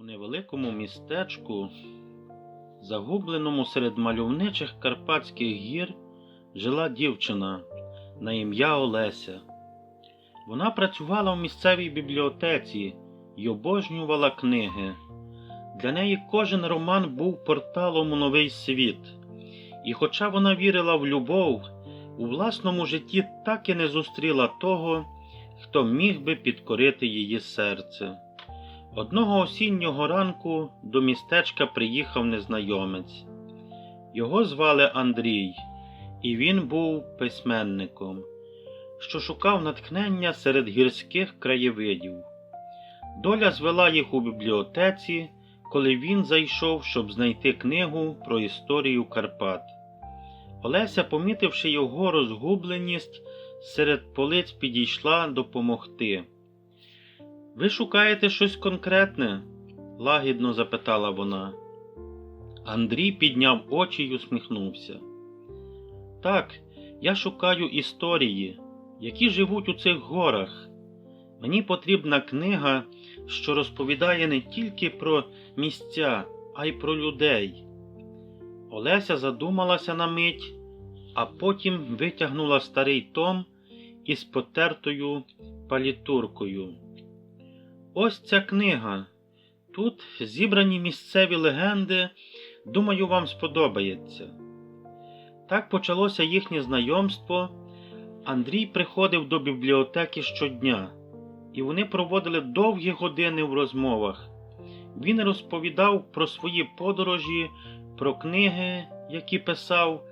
У невеликому містечку, загубленому серед мальовничих карпатських гір, жила дівчина на ім'я Олеся. Вона працювала в місцевій бібліотеці й обожнювала книги. Для неї кожен роман був порталом у новий світ, і хоча вона вірила в любов, у власному житті так і не зустріла того, хто міг би підкорити її серце. Одного осіннього ранку до містечка приїхав незнайомець. Його звали Андрій, і він був письменником, що шукав натхнення серед гірських краєвидів. Доля звела їх у бібліотеці, коли він зайшов, щоб знайти книгу про історію Карпат. Олеся, помітивши його розгубленість, серед полиць підійшла допомогти. Ви шукаєте щось конкретне? лагідно запитала вона. Андрій підняв очі й усміхнувся. Так, я шукаю історії, які живуть у цих горах. Мені потрібна книга, що розповідає не тільки про місця, а й про людей. Олеся задумалася на мить, а потім витягнула старий том із потертою палітуркою. Ось ця книга. Тут зібрані місцеві легенди, думаю, вам сподобається. Так почалося їхнє знайомство. Андрій приходив до бібліотеки щодня, і вони проводили довгі години в розмовах. Він розповідав про свої подорожі, про книги, які писав,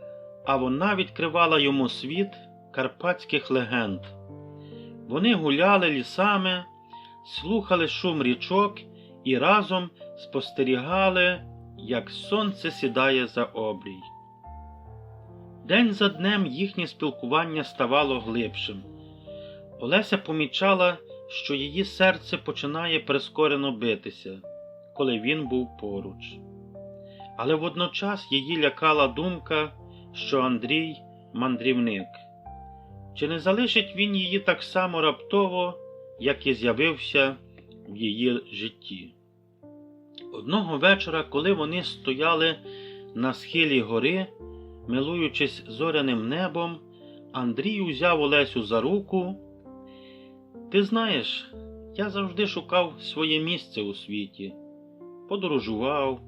а вона відкривала йому світ карпатських легенд. Вони гуляли лісами слухали шум річок і разом спостерігали, як сонце сідає за обрій. День за днем їхнє спілкування ставало глибшим. Олеся помічала, що її серце починає прискорено битися, коли він був поруч. Але водночас її лякала думка, що Андрій мандрівник. Чи не залишить він її так само раптово? Як з'явився в її житті. Одного вечора, коли вони стояли на схилі гори, милуючись зоряним небом, Андрій узяв Олесю за руку. Ти знаєш, я завжди шукав своє місце у світі, подорожував,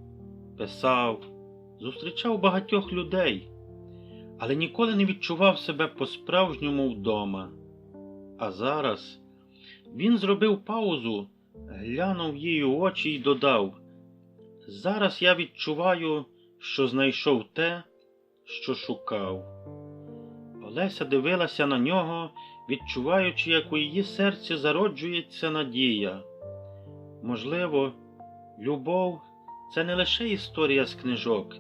писав, зустрічав багатьох людей, але ніколи не відчував себе по-справжньому вдома. А зараз. Він зробив паузу, глянув їй у очі й додав Зараз я відчуваю, що знайшов те, що шукав. Олеся дивилася на нього, відчуваючи, як у її серці зароджується надія. Можливо, любов це не лише історія з книжок,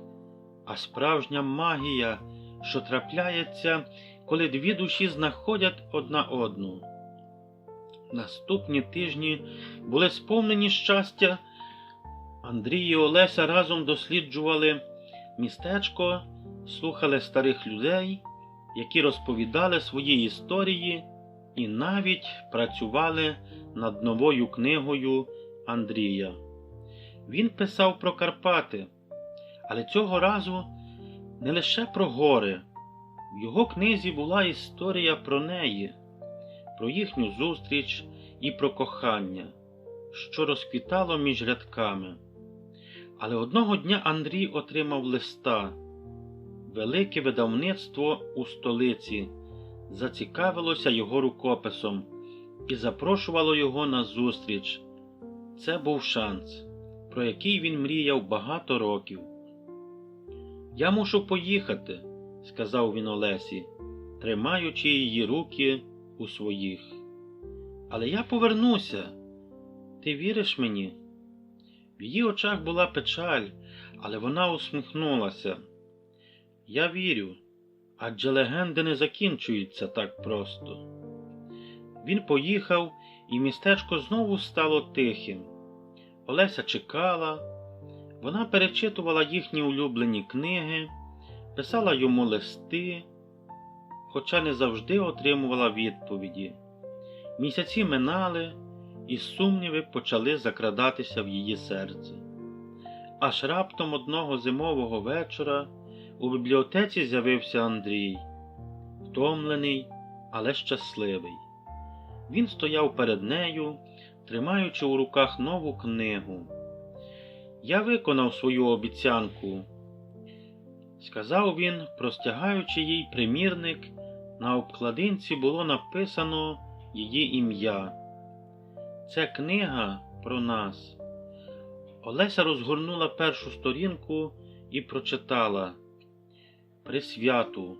а справжня магія, що трапляється, коли дві душі знаходять одна одну. Наступні тижні були сповнені щастя. Андрій і Олеся разом досліджували містечко, слухали старих людей, які розповідали свої історії, і навіть працювали над новою книгою Андрія. Він писав про Карпати, але цього разу не лише про гори. В його книзі була історія про неї про їхню зустріч і про кохання, що розквітало між рядками. Але одного дня Андрій отримав листа. Велике видавництво у столиці зацікавилося його рукописом і запрошувало його на зустріч. Це був шанс, про який він мріяв багато років. Я мушу поїхати, сказав він Олесі, тримаючи її руки у своїх. Але я повернуся. Ти віриш мені? В її очах була печаль, але вона усміхнулася. Я вірю, адже легенди не закінчуються так просто. Він поїхав, і містечко знову стало тихим. Олеся чекала, вона перечитувала їхні улюблені книги, писала йому листи хоча не завжди отримувала відповіді. Місяці минали, і сумніви почали закрадатися в її серце. Аж раптом одного зимового вечора у бібліотеці з'явився Андрій, втомлений, але щасливий. Він стояв перед нею, тримаючи у руках нову книгу. Я виконав свою обіцянку, сказав він, простягаючи їй примірник, на обкладинці було написано її ім'я. Це книга про нас. Олеся розгорнула першу сторінку і прочитала Присвяту.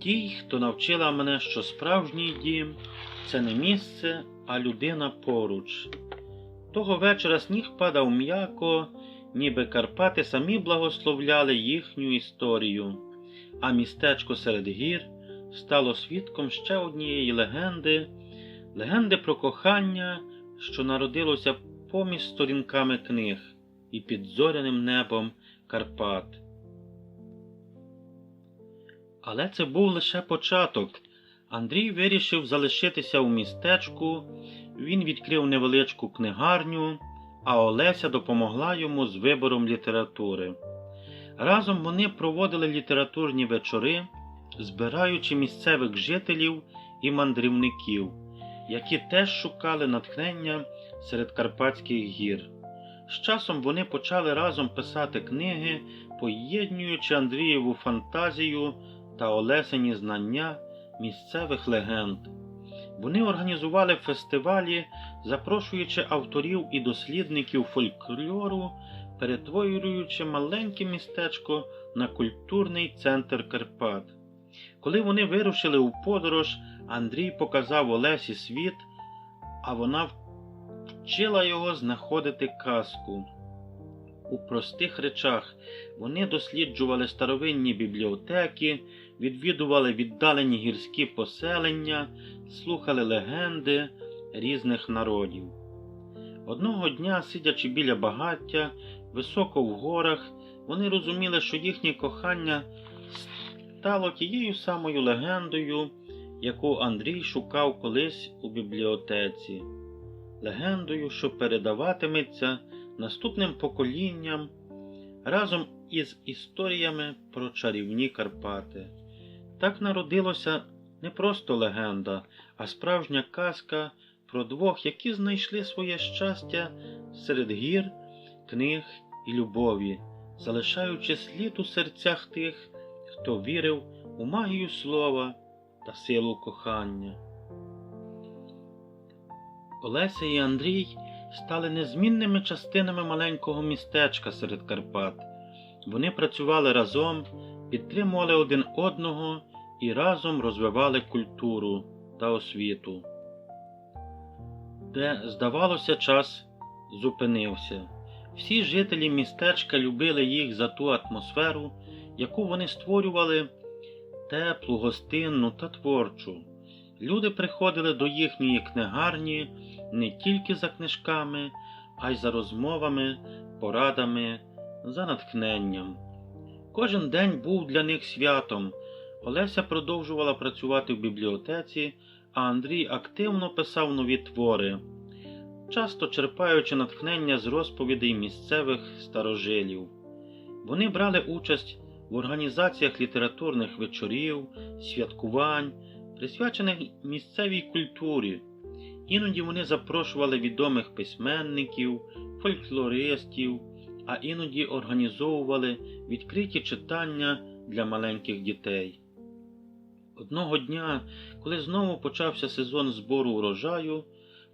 Тій, хто навчила мене, що справжній дім це не місце, а людина поруч. Того вечора сніг падав м'яко, ніби Карпати самі благословляли їхню історію, а містечко серед гір стало свідком ще однієї легенди, легенди про кохання, що народилося поміж сторінками книг і під зоряним небом Карпат. Але це був лише початок. Андрій вирішив залишитися у містечку, він відкрив невеличку книгарню, а Олеся допомогла йому з вибором літератури. Разом вони проводили літературні вечори, збираючи місцевих жителів і мандрівників, які теж шукали натхнення серед Карпатських гір. З часом вони почали разом писати книги, поєднуючи Андрієву фантазію та Олесені знання місцевих легенд. Вони організували фестивалі, запрошуючи авторів і дослідників фольклору, перетворюючи маленьке містечко на культурний центр Карпат. Коли вони вирушили у подорож, Андрій показав Олесі світ, а вона вчила його знаходити казку. У простих речах вони досліджували старовинні бібліотеки, відвідували віддалені гірські поселення, слухали легенди різних народів. Одного дня, сидячи біля багаття, високо в горах, вони розуміли, що їхнє кохання стало тією самою легендою, яку Андрій шукав колись у бібліотеці, легендою, що передаватиметься наступним поколінням разом із історіями про чарівні Карпати. Так народилося не просто легенда, а справжня казка про двох, які знайшли своє щастя серед гір, книг і любові, залишаючи слід у серцях тих, хто вірив у магію слова та силу кохання. Олеся і Андрій стали незмінними частинами маленького містечка серед Карпат. Вони працювали разом, підтримували один одного і разом розвивали культуру та освіту. Де, здавалося, час зупинився. Всі жителі містечка любили їх за ту атмосферу, яку вони створювали теплу, гостинну та творчу. Люди приходили до їхньої книгарні не тільки за книжками, а й за розмовами, порадами, за натхненням. Кожен день був для них святом. Олеся продовжувала працювати в бібліотеці, а Андрій активно писав нові твори, часто черпаючи натхнення з розповідей місцевих старожилів. Вони брали участь в організаціях літературних вечорів, святкувань, присвячених місцевій культурі. Іноді вони запрошували відомих письменників, фольклористів, а іноді організовували відкриті читання для маленьких дітей. Одного дня, коли знову почався сезон збору урожаю,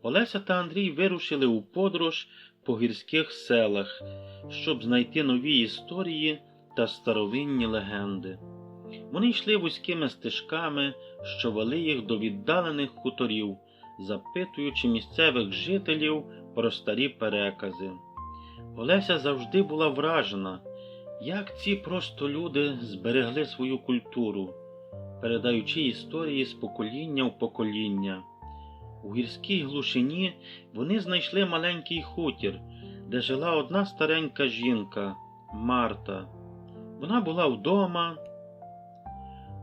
Олеся та Андрій вирушили у подорож по гірських селах, щоб знайти нові історії та старовинні легенди. Вони йшли вузькими стежками, що вели їх до віддалених хуторів, запитуючи місцевих жителів про старі перекази. Олеся завжди була вражена, як ці просто люди зберегли свою культуру, передаючи історії з покоління в покоління. У гірській глушині вони знайшли маленький хутір, де жила одна старенька жінка Марта. Вона була вдома.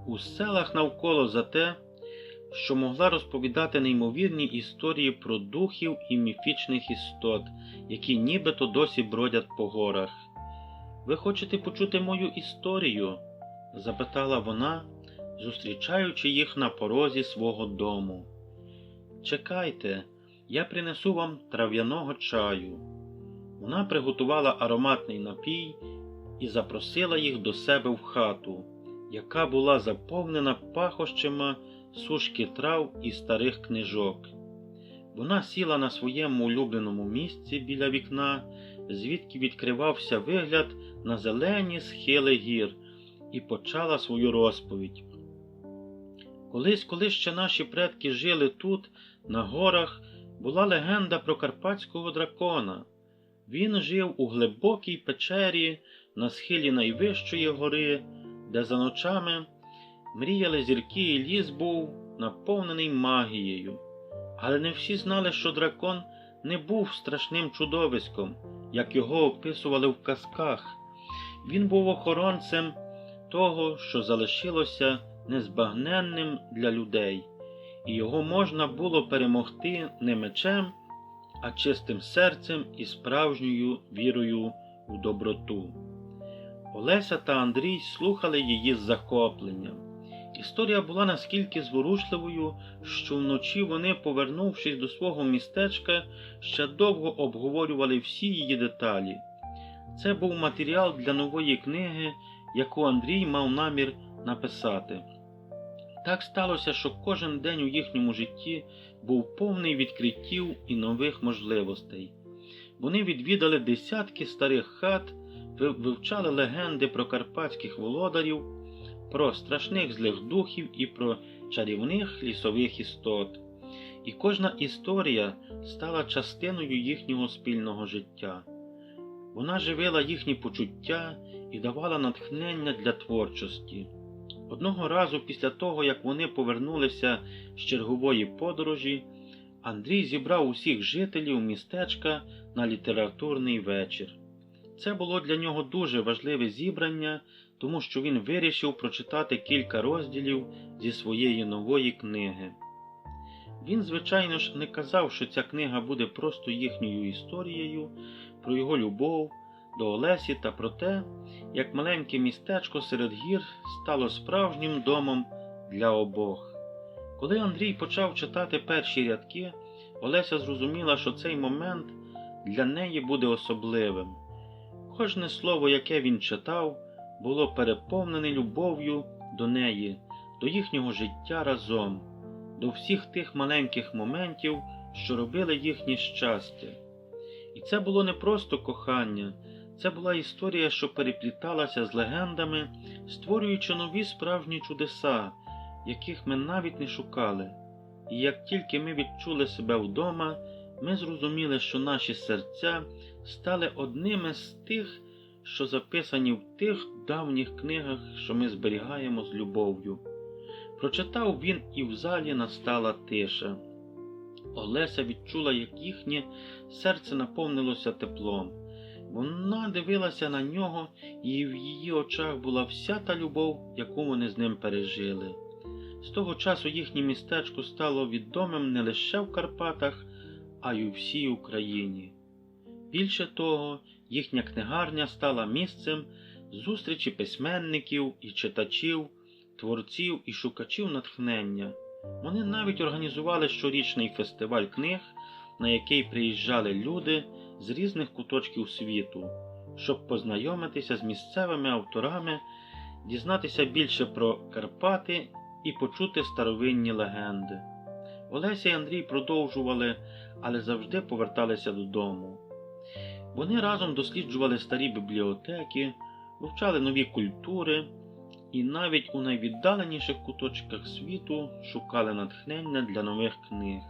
У селах навколо зате що могла розповідати неймовірні історії про духів і міфічних істот, які нібито досі бродять по горах. Ви хочете почути мою історію? запитала вона, зустрічаючи їх на порозі свого дому. Чекайте, я принесу вам трав'яного чаю. Вона приготувала ароматний напій і запросила їх до себе в хату, яка була заповнена пахощами сушки трав і старих книжок. Вона сіла на своєму улюбленому місці біля вікна, звідки відкривався вигляд на зелені схили гір, і почала свою розповідь. Колись, коли ще наші предки жили тут, на горах, була легенда про карпатського дракона. Він жив у глибокій печері на схилі найвищої гори, де за ночами мріяли зірки, і ліс був наповнений магією. Але не всі знали, що дракон не був страшним чудовиськом, як його описували в казках. Він був охоронцем того, що залишилося незбагненним для людей, і його можна було перемогти не мечем, а чистим серцем і справжньою вірою у доброту. Олеся та Андрій слухали її з захопленням. Історія була наскільки зворушливою, що вночі вони, повернувшись до свого містечка, ще довго обговорювали всі її деталі. Це був матеріал для нової книги, яку Андрій мав намір написати. Так сталося, що кожен день у їхньому житті був повний відкриттів і нових можливостей. Вони відвідали десятки старих хат, вивчали легенди про карпатських володарів, про страшних злих духів і про чарівних лісових істот. І кожна історія стала частиною їхнього спільного життя. Вона живила їхні почуття і давала натхнення для творчості. Одного разу після того, як вони повернулися з чергової подорожі, Андрій зібрав усіх жителів містечка на літературний вечір. Це було для нього дуже важливе зібрання, тому що він вирішив прочитати кілька розділів зі своєї нової книги. Він, звичайно ж, не казав, що ця книга буде просто їхньою історією про його любов до Олесі та про те, як маленьке містечко серед гір стало справжнім домом для обох. Коли Андрій почав читати перші рядки, Олеся зрозуміла, що цей момент для неї буде особливим. Кожне слово, яке він читав, було переповнене любов'ю до неї, до їхнього життя разом, до всіх тих маленьких моментів, що робили їхнє щастя. І це було не просто кохання, це була історія, що перепліталася з легендами, створюючи нові справжні чудеса, яких ми навіть не шукали. І як тільки ми відчули себе вдома, ми зрозуміли, що наші серця стали одними з тих, що записані в тих давніх книгах, що ми зберігаємо з любов'ю. Прочитав він, і в залі настала тиша. Олеся відчула, як їхнє серце наповнилося теплом. Вона дивилася на нього, і в її очах була вся та любов, яку вони з ним пережили. З того часу їхнє містечко стало відомим не лише в Карпатах, а й у всій Україні. Більше того, їхня книгарня стала місцем зустрічі письменників і читачів, творців і шукачів натхнення. Вони навіть організували щорічний фестиваль книг, на який приїжджали люди з різних куточків світу, щоб познайомитися з місцевими авторами, дізнатися більше про Карпати і почути старовинні легенди. Олеся і Андрій продовжували, але завжди поверталися додому. Вони разом досліджували старі бібліотеки, вивчали нові культури і навіть у найвіддаленіших куточках світу шукали натхнення для нових книг.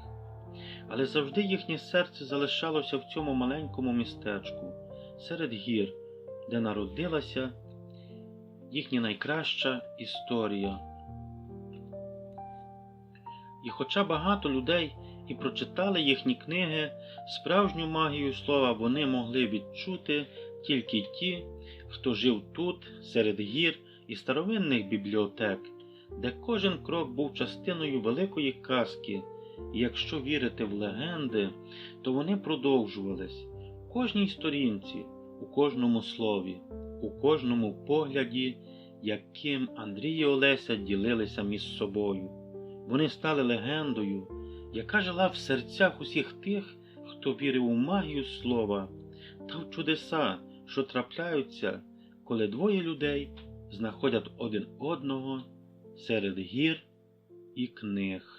Але завжди їхнє серце залишалося в цьому маленькому містечку, серед гір, де народилася їхня найкраща історія. І хоча багато людей і прочитали їхні книги, справжню магію слова вони могли відчути тільки ті, хто жив тут, серед гір і старовинних бібліотек, де кожен крок був частиною великої казки, і якщо вірити в легенди, то вони продовжувались у кожній сторінці, у кожному слові, у кожному погляді, яким Андрій і Олеся ділилися між собою. Вони стали легендою, яка жила в серцях усіх тих, хто вірив у магію слова та в чудеса, що трапляються, коли двоє людей знаходять один одного серед гір і книг.